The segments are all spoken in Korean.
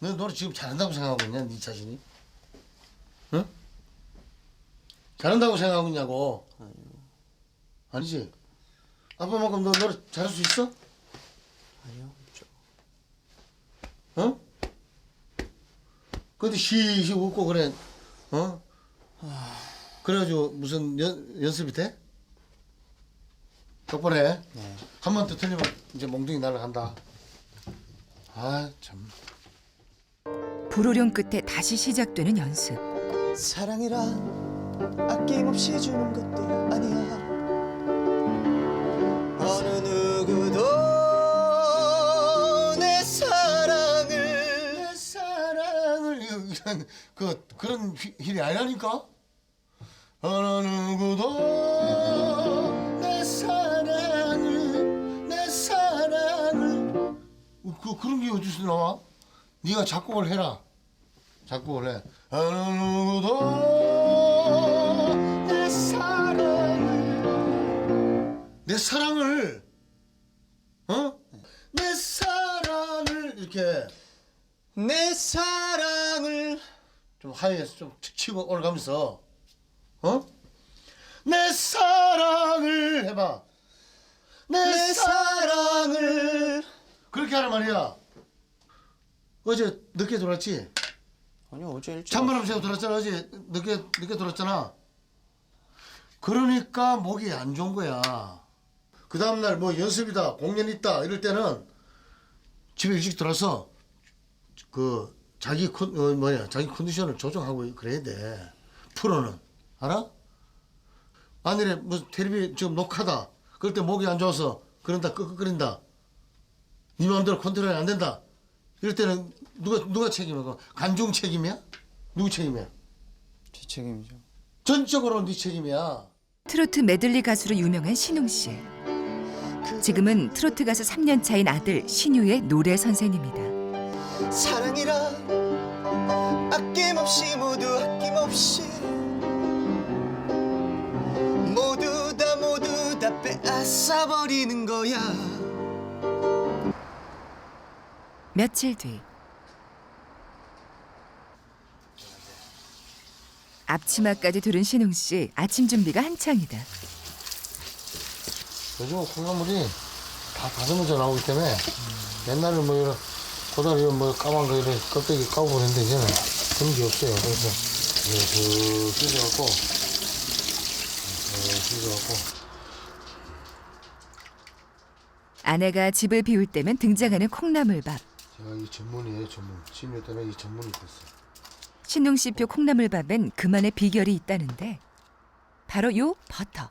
너 노래 지금 잘한다고 생각하고 있냐, 네 자신이? 응? 잘한다고 생각하고 있냐고. 아니지. 아빠만큼 너 노래 잘할 수 있어? 아니요. 저, 어? 근데 시시 웃고 그래, 어? 그래가지고 무슨 연, 연습이 돼? 똑바로 해. 네. 한 번 더 틀리면 이제 몽둥이 날아간다. 아, 참. 불호령 끝에 다시 시작되는 연습. 사랑이란 아낌없이 주는 것도 아니야. 어느 누구도 내 사랑을 내 사랑을 이런 그 그런 휘- 힐이 아니라니까. 어느 누구도 내 사랑을 내 사랑을 그 그런 게 어디서 나와? 네가 작곡을 해라. 작곡을 해. 어느 누구도 내 사랑을 내 사랑을 어? 내 사랑을 이렇게 내 사랑을 좀 하이에서 좀 치고 올라가면서 어? 내 사랑을 해봐. 내, 내 사랑을 사랑을 그렇게 하란 말이야. 어제 늦게 들어왔지? 아니요 어제 일찍 찬바람 새고 들어왔잖아. 어제 늦게 늦게 들어왔잖아. 그러니까 목이 안 좋은 거야. 그 다음 날 뭐 연습이다, 공연 있다 이럴 때는 집에 일찍 들어서 그 자기 컨 어, 뭐냐 자기 컨디션을 조정하고 그래야 돼. 프로는 알아? 만일에 뭐 텔레비 지금 녹화다. 그럴 때 목이 안 좋아서 그런다 끄끄거린다. 네 마음대로 컨트롤이 안 된다. 이럴 때는 누가 누가 책임이야? 그거? 관중 책임이야? 누구 책임이야? 제 책임이죠. 전적으로 네 책임이야. 트로트 메들리 가수로 유명한 신웅 씨. 지금은 트로트 가수 3년 차인 아들 신유의 노래 선생님이다. 사랑이라 아낌없이 모두 아낌없이 모두 다 모두 다 빼앗아 버리는 며칠 뒤 앞치마까지 두른 신웅 씨 아침 준비가 한창이다. 요즘은 콩나물이 다 다듬어져 나오기 때문에 옛날에 뭐 이런 고다리 뭐 까만 거 이런 껍데기 까고 그랬는데 이제는 그런 게 없어요. 그래서 이렇게 찢어갖고 찢어갖고 아내가 집을 비울 때면 등장하는 콩나물밥. 제가 이 전문이에요 전문. 10년 때는 이 전문이 됐어요. 신웅 씨표 콩나물밥엔 그만의 비결이 있다는데 바로 요 버터.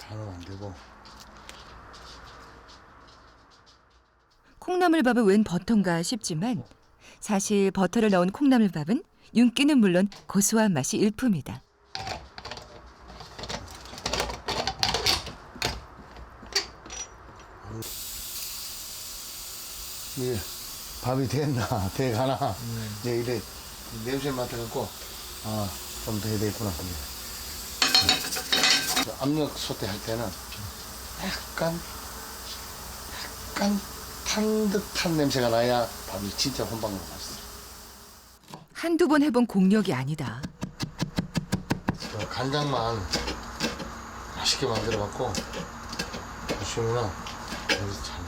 다 넣으면 안 되고 콩나물밥은 웬 버터인가 싶지만 사실 버터를 넣은 콩나물밥은 윤기는 물론 고소한 맛이 일품이다. 이게 밥이 됐나 돼가나 이제 이래 냄새 맡아갖고 아좀 더 해야 되겠구나 이제. 그 압력 소태 할 때는 약간 약간 탄 듯한 냄새가 나야 밥이 진짜 혼방으로 맛있어 한두 번 해본 공력이 아니다. 그 간장만 맛있게 만들어갖고 보시면은 여기서 잘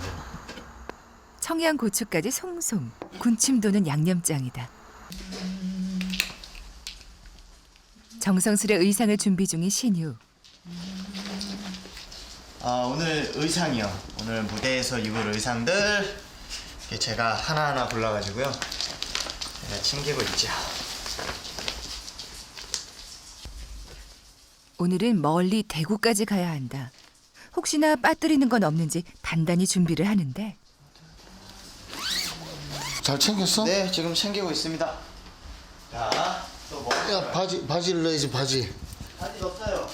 청양고추까지 송송 군침 도는 양념장이다. 정성스레 의상을 준비 중인 신유. 아 오늘 의상이요. 오늘 무대에서 입을 의상들 제가 하나하나 골라가지고요. 제가 챙기고 있죠. 오늘은 멀리 대구까지 가야 한다. 혹시나 빠뜨리는 건 없는지 단단히 준비를 하는데 잘 챙겼어? 네 지금 챙기고 있습니다. 자 또 뭐? 야 바지 바지를 넣어야지 바지 바지 없어요.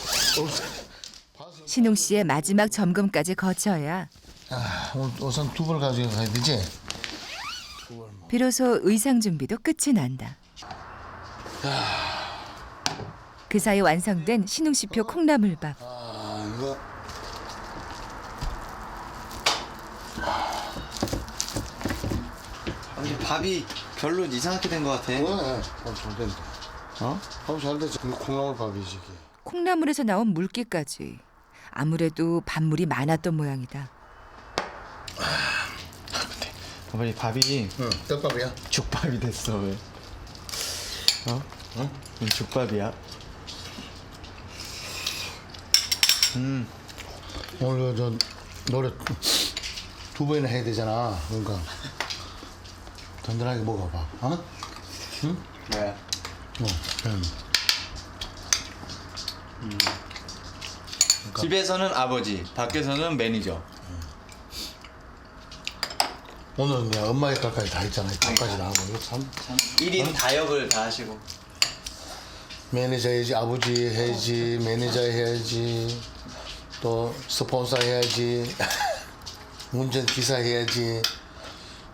신웅 씨의 마지막 점검까지 거쳐야 아, 오늘 우선 두벌 가지고 가야 되지? 비로소 의상 준비도 끝이 난다. 그 사이 완성된 신웅 씨표 콩나물밥. 아 이거 근데 밥이 별로 이상하게 된 것 같아. 어, 잘 된다. 어? 밥잘 되지. 콩나물 밥이지 이게. 콩나물에서 나온 물기까지 아무래도 밥물이 많았던 모양이다. 아버지 밥이 응, 떡밥이야. 죽밥이 됐어 왜? 어? 어? 이 죽밥이야? 오늘 저 노래 두 번이나 해야 되잖아. 그러니까 든든하게 먹어봐. 어? 뭐야? 어, 음. 집에서는 아버지, 밖에서는 매니저. 오늘은 내가 엄마 역할까지 다 했잖아. 밥까지 다 하고 이거 참 1인 다역을 다 하시고. 매니저 해야지, 아버지 해야지, 매니저 해야지, 또 스폰서 해야지, 운전 기사 해야지,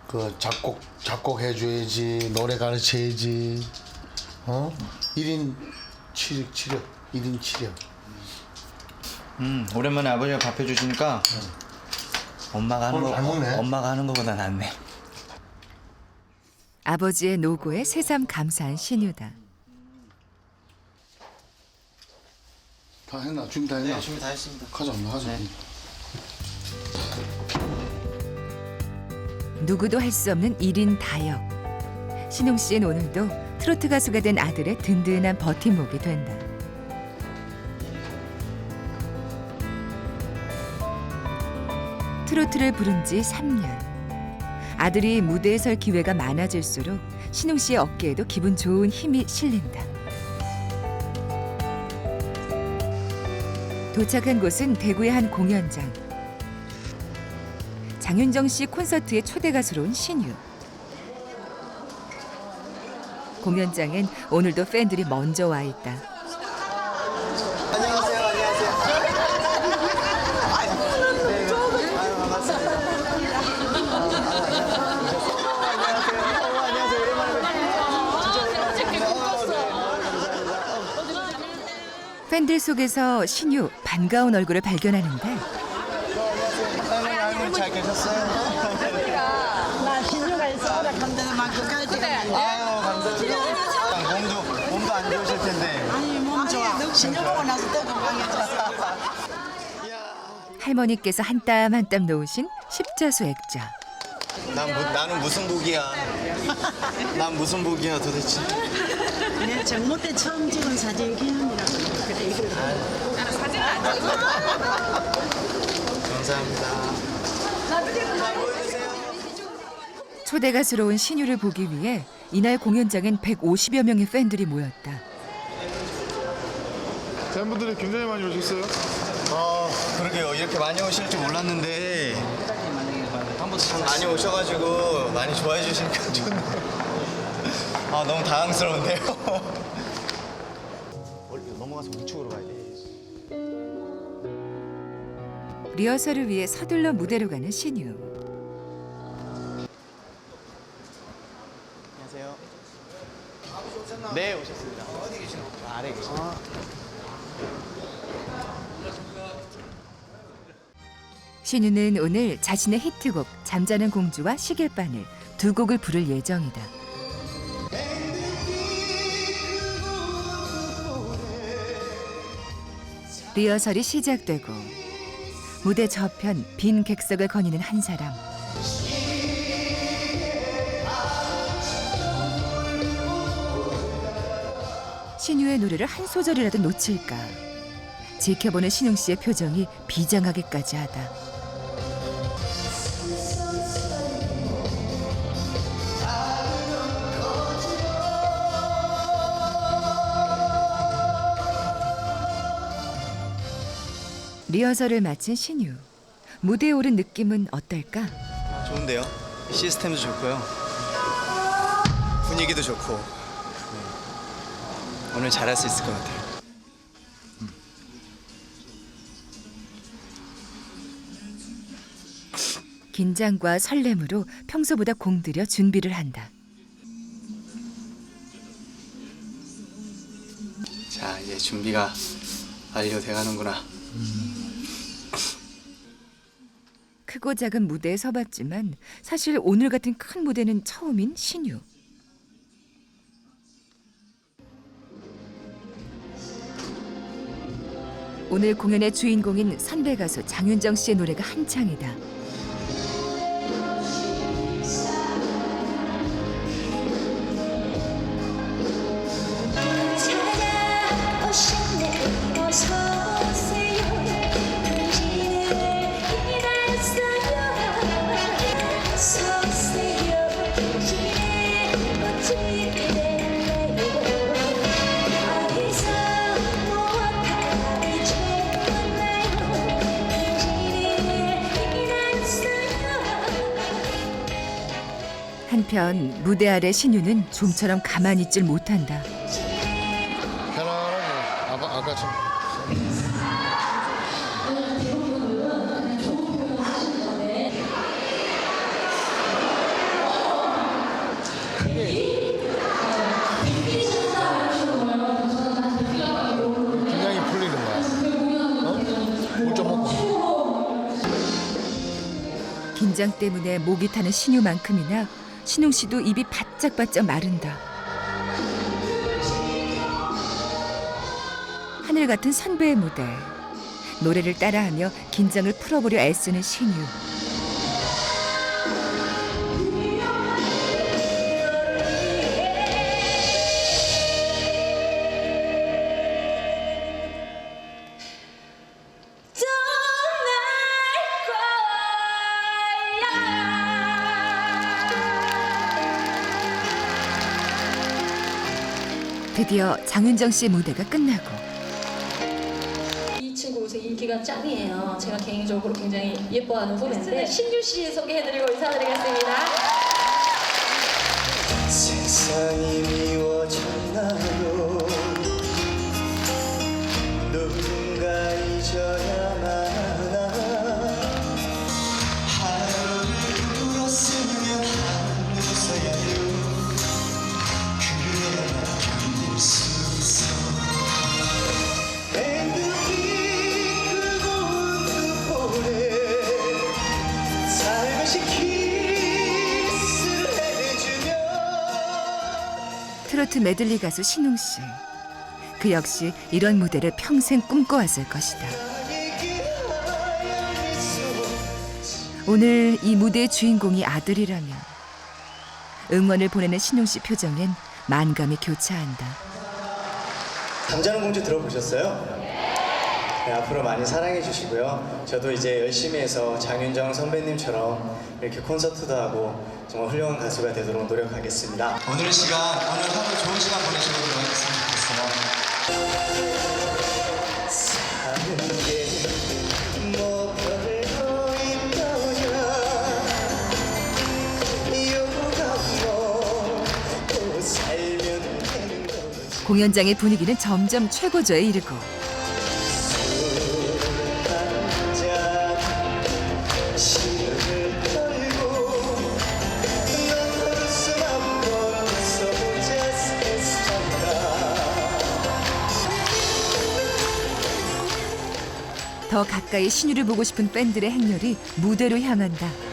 그 작곡 작곡 해 줘야지, 노래 가르쳐야지, 어? 1인 치력 치력, 1인 치력. 음, 오랜만에 아버지가 밥 해주시니까 엄마가 하는 오늘 거잘 먹네. 엄마가 하는 거보다 낫네. 아버지의 노고에 새삼 감사한 신유다. 다 했나? 준비 다 했나? 준비 다 했습니다. 가자, 엄마 가자. 누구도 할 수 없는 1인 다역. 신웅 씨는 오늘도 트로트 가수가 된 아들의 든든한 버팀목이 된다. 트로트를 부른 지 3년. 아들이 무대에 설 기회가 많아질수록 신웅 씨의 어깨에도 기분 좋은 힘이 실린다. 도착한 곳은 대구의 한 공연장. 장윤정 씨 콘서트의 초대 가수로 온 신유. 공연장엔 오늘도 팬들이 먼저 와 있다. 안녕하세요, 안녕하세요. 팬들 속에서 신유 반가운 얼굴을 발견하는데 할머니, 할머니 잘 계셨어요? 나 신유가 있어 오락한다는 만큼 까지 아유, 감사합니다. 몸도 몸도 안 좋으실 텐데. 아니 몸 좋아 신유 보고 나서 더 건강해졌어 할머니께서 한 땀 한 땀 놓으신 십자수 액자. 난 무, 나는 무슨 복이야? 난 무슨 복이야 도대체? 내 정모 때 처음 찍은 사진 기념이라고 그래 이걸 감사합니다. 초대 가수로 온 신유를 보기 위해 이날 공연장엔 150여 명의 팬들이 모였다. 팬분들이 굉장히 많이 오셨어요. 어, 그러게요. 이렇게 많이 오실 줄 몰랐는데 참 많이 오셔가지고 많이 좋아해 주시니까 좋네. 아 너무 당황스러운데요. 넘어가서 우측으로 가야 돼. 리허설을 위해 서둘러 무대로 가는 신유. 안녕하세요. 네 오셨습니다. 어디 계시나요? 아래 계시나요? 신유는 오늘 자신의 히트곡 잠자는 공주와 시계바늘 두 곡을 부를 예정이다. 리허설이 시작되고 무대 저편 빈 객석을 거니는 한 사람. 신유의 노래를 한 소절이라도 놓칠까. 지켜보는 신웅 씨의 표정이 비장하기까지 하다. 리허설을 마친 신유. 무대에 오른 느낌은 어떨까? 좋은데요? 시스템도 좋고요. 분위기도 좋고. 네. 오늘 잘할 수 있을 것 같아요. 긴장과 설렘으로 평소보다 공들여 준비를 한다. 자 이제 준비가 완료돼 가는구나. 크고 작은 무대에 서봤지만 사실 오늘 같은 큰 무대는 처음인 신유. 오늘 공연의 주인공인 선배 가수 장윤정 씨의 노래가 한창이다. 찾아오신 한편 무대 아래 신유는 좀처럼 가만히 있질 못한다. 편안하게 아까 아까처럼. 긴장이 풀리는 거야. 어? 물좀 먹고. 긴장 때문에 목이 타는 신유만큼이나 신웅 씨도 입이 바짝바짝 마른다. 하늘 같은 선배의 무대. 노래를 따라하며 긴장을 풀어보려 애쓰는 신유. 드디어 장윤정 씨의 무대가 끝나고 이 친구 요새 인기가 짱이에요. 제가 개인적으로 굉장히 예뻐하는 후배인데 신유 씨 소개해드리고 인사드리겠습니다. 세상이 미워 트로트 메들리 가수 신웅 씨. 그 역시 이런 무대를 평생 꿈꿔왔을 것이다. 오늘 이 무대의 주인공이 아들이라면 응원을 보내는 신웅 씨 표정엔 만감이 교차한다. 잠자는 공주 들어보셨어요? 네, 앞으로 많이 사랑해 주시고요. 저도 이제 열심히 해서 장윤정 선배님처럼 이렇게 콘서트도 하고 정말 훌륭한 가수가 되도록 노력하겠습니다. 오늘 시간, 오늘 하루 좋은 시간 보내시고 거지 공연장의 분위기는 점점 최고조에 이르고 더 가까이 신유를 보고 싶은 팬들의 행렬이 무대로 향한다.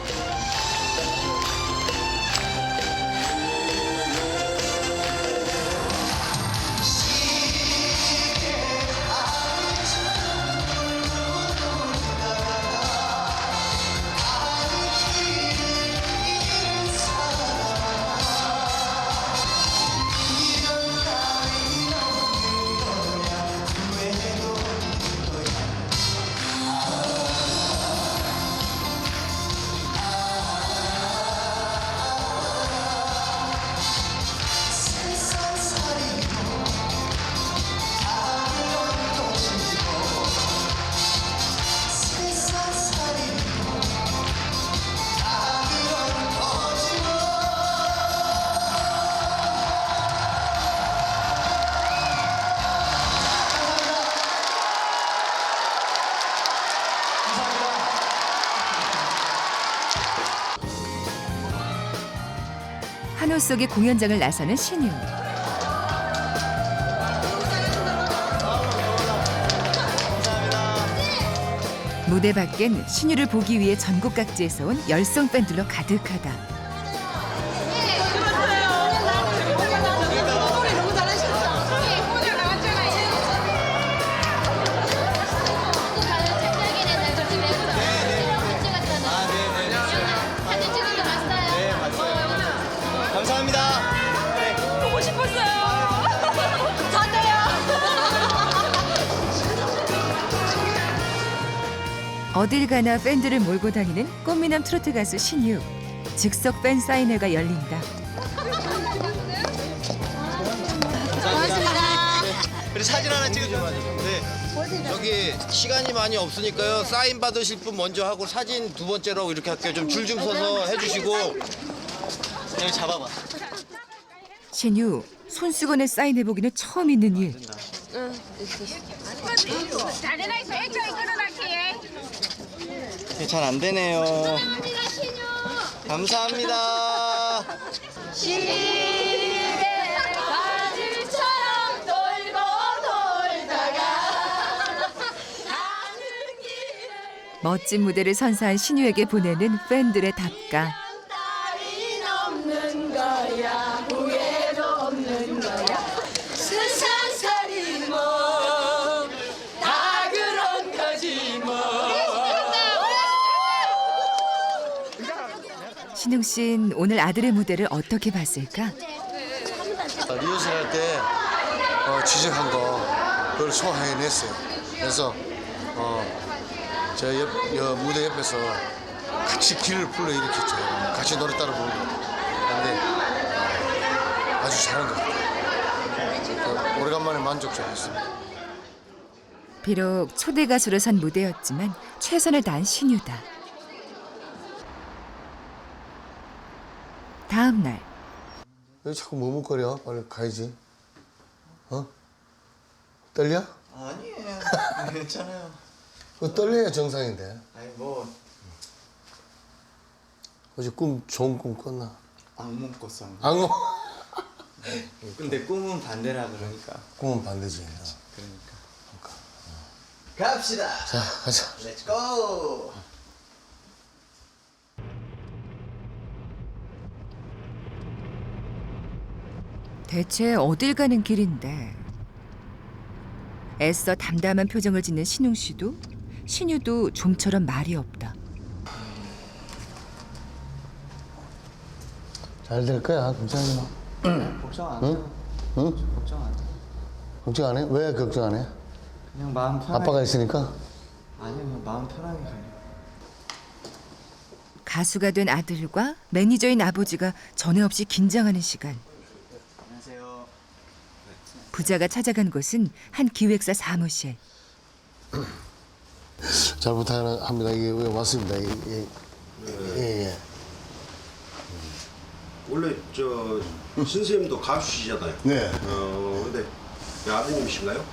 속의 공연장을 나서는 신유. 무대 밖엔 신유를 보기 위해 전국 각지에서 온 열성 팬들로 가득하다. 어딜 가나 팬들을 몰고 다니는 꽃미남 트로트 가수 신유. 즉석 팬 사인회가 열린다. 우리 사진 하나 찍어줘요. 네. 저기 시간이 많이 없으니까요. 사인 받으실 분 먼저 하고 사진 두 번째로 이렇게 할게요. 좀 줄 좀 서서 해주시고. 여기 잡아봐. 신유 손수건에 사인해 보기는 처음 있는 일. 잘 안 되네요. 감사합니다. 멋진 무대를 선사한 신유에게 보내는 팬들의 답가. 신웅 씨는 오늘 아들의 무대를 어떻게 봤을까? 리허설 할때 어, 지적한 거 그걸 소화해냈어요. 그래서 어, 제 옆, 옆 무대 옆에서 같이 길을 불러일으켰죠. 같이 노래 따라 부르고. 근데 아주 잘한 것 같아요. 그 오래간만에 만족스러웠습니다. 비록 초대 가수로 선 무대였지만 최선을 다한 신유다. 다음 날 왜 자꾸 머뭇거려? 빨리 가야지. 어? 떨려? 아니에요. 괜찮아요. 그 떨려야 정상인데. 아니 뭐 어제 꿈 좋은 꿈 꿨나? 악몽 꿨어. 안 꿔. 근데 꿈은 반대라 그러니까. 꿈은 반대지. 그러니까. 갑시다. 자, 가자. 렛츠 고. 대체 어딜 가는 길인데 애써 담담한 표정을 짓는 신웅 씨도 신유도 좀처럼 말이 없다. 잘 될 거야. 걱정하지 마. 걱정 안 응? 해요. 응? 걱정 안 해. 걱정 안 해? 왜 걱정 안 해? 그냥 마음 편하게. 아빠가 있으니까. 아니요, 그냥 마음 편하게 가요. 가수가 된 아들과 매니저인 아버지가 전에 없이 긴장하는 시간. 부자가 찾아간 곳은 한 기획사 사무실. 잘 부탁합니다. 이게 왜 왔습니다. 예, 예, 예, 예. 원래 저 선생님도 가수시잖아요. 네. 어 근데 아드님이신가요?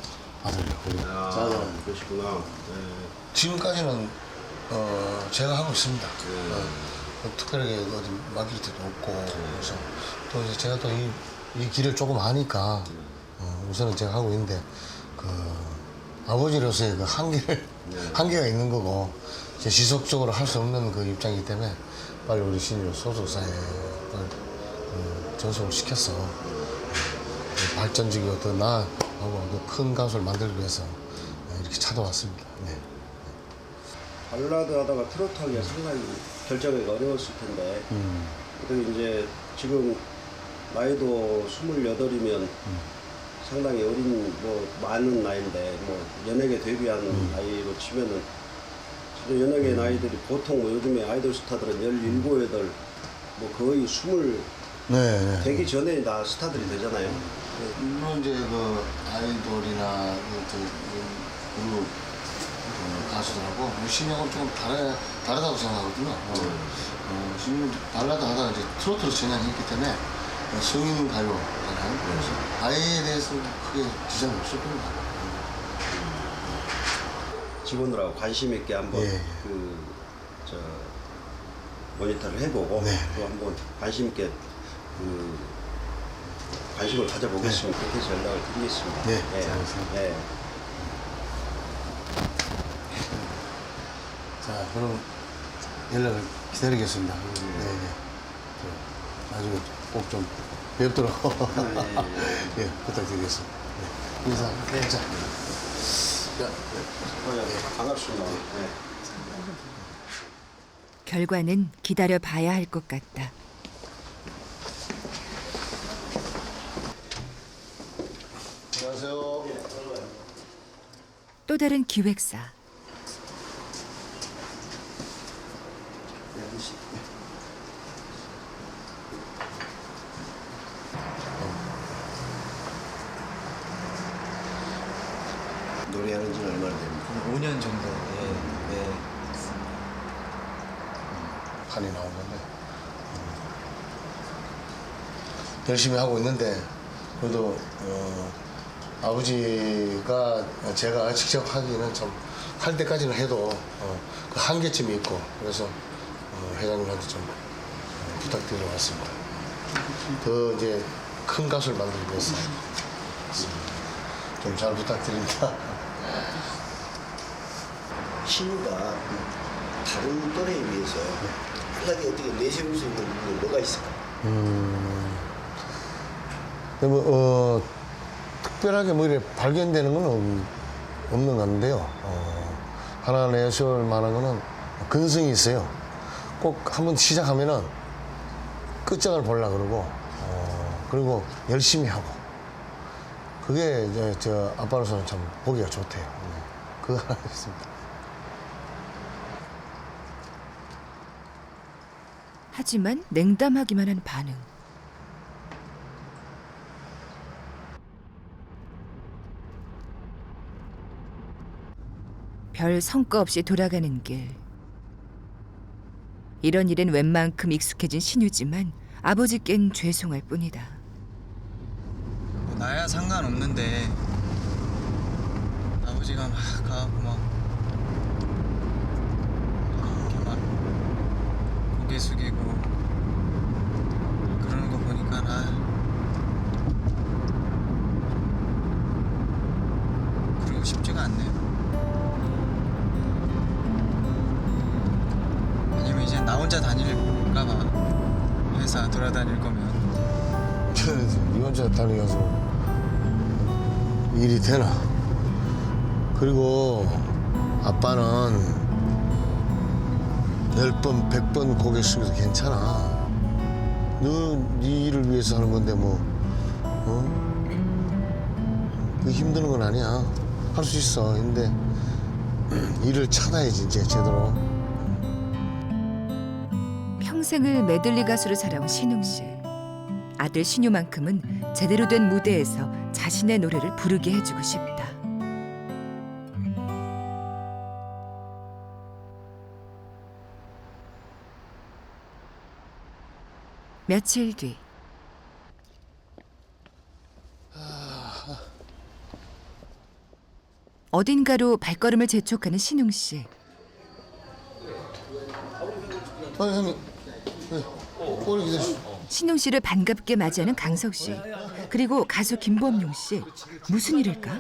아들요. 우리 아 자녀는. 그러시구나. 네. 지금까지는 어, 제가 하고 있습니다. 어, 뭐 특별하게 어디 맡길 데도 없고 그래서 또 이제 제가 또 이 이 길을 조금 아니까 어, 우선은 제가 하고 있는데 그 아버지로서의 그 한계를 한계가 있는 거고 이제 지속적으로 할 수 없는 그 입장이기 때문에 빨리 우리 신유 소속사에 음, 전속을 시켜서 어, 발전적이고 더 나아하고 더큰 가수를 만들기 위해서 어, 이렇게 찾아왔습니다. 네. 발라드 하다가 트로트 하기가 상당히 결정하기가 어려웠을 텐데 음. 그리고 이제 지금 나이도 28이면 상당히 어린 뭐 많은 나이인데 뭐 연예계 데뷔한 나이로 치면은 지금 연예계 나이들이 보통 뭐 요즘에 아이돌 스타들은 17, 8, 뭐 거의 20 네, 네. 되기 전에 다 스타들이 되잖아요. 물론 이제 그 아이돌이나 그, 저, 그 그룹 그 가수들하고 우리 신형은 좀 다르, 다르다고 생각하거든요. 어, 어, 신형은 발라드 하다가 이제 트로트로 전향했기 때문에 어, 성인 가요잖아요. 그래서 아이에 대해서 크게 지장이 없을 겁니다. 직원들하고 관심 있게 한번 예. 그저 모니터를 해보고 네. 또 한번 관심 있게 그 관심을 가져보겠습니다. 그렇게 해서 연락을 드리겠습니다. 네, 예. 잘하셨습니다. 예. 자, 그럼 연락을 기다리겠습니다. 네, 네. 저, 나중에 꼭 좀 뵙도록 예, 부탁드리겠습니다. 네. 인사. 네. 자. 자, 어, 예. 반갑습니다. 예. 결과는 기다려 봐야 할 것 같다. 안녕하세요. 또 다른 기획사. 여기시. 노래하는 지는 얼마나 됩니까? 5년 정도. 예. 네. 판이 나온 건데 음. 열심히 하고 있는데 그래도 어, 아버지가 제가 직접 하기는 좀 할 때까지는 해도 어, 그 한계점이 있고 그래서 어, 회장님한테 좀 어, 부탁드리러 왔습니다. 더 이제 큰 가수를 만들기 위해서 좀 잘 부탁드립니다. 신유가 다른 또래에 비해서 편하게 어떻게 내세울 수 있는 부분이 뭐가 있을까? 근데 뭐, 어, 특별하게 뭐 이렇게 발견되는 건 없- 없는 건데요. 어, 하나 내세울 만한 거는 근성이 있어요. 꼭 한번 시작하면은 끝장을 보려고 그러고, 어, 그리고 열심히 하고. 그게 이제 저 아빠로서는 참 보기가 좋대요. 네. 그거 하나 있습니다. 하지만 냉담하기만 한 반응. 별 성과 없이 돌아가는 길. 이런 일엔 웬만큼 익숙해진 신유지만 아버지께는 죄송할 뿐이다. 뭐 나야 상관없는데 아버지가 막 가고 막 이렇게 막 고개 숙이고 그러는 거 보니까 나 혼자 다니면서 일이 되나? 그리고 아빠는 열 번, 백 번 고개 숙여도 괜찮아. 너네 일을 위해서 하는 건데 뭐, 어? 그 힘드는 건 아니야. 할 수 있어. 근데 일을 찾아야지 이제 제대로. 평생을 메들리 가수로 살아온 신웅 씨. 아들 신유만큼은 제대로 된 무대에서 자신의 노래를 부르게 해주고 싶다. 며칠 뒤 어딘가로 발걸음을 재촉하는 신웅 씨. 아 형님, 네. 오래 기다려. 신웅 씨를 반갑게 맞이하는 강석 씨 그리고 가수 김범용 씨 무슨 일일까?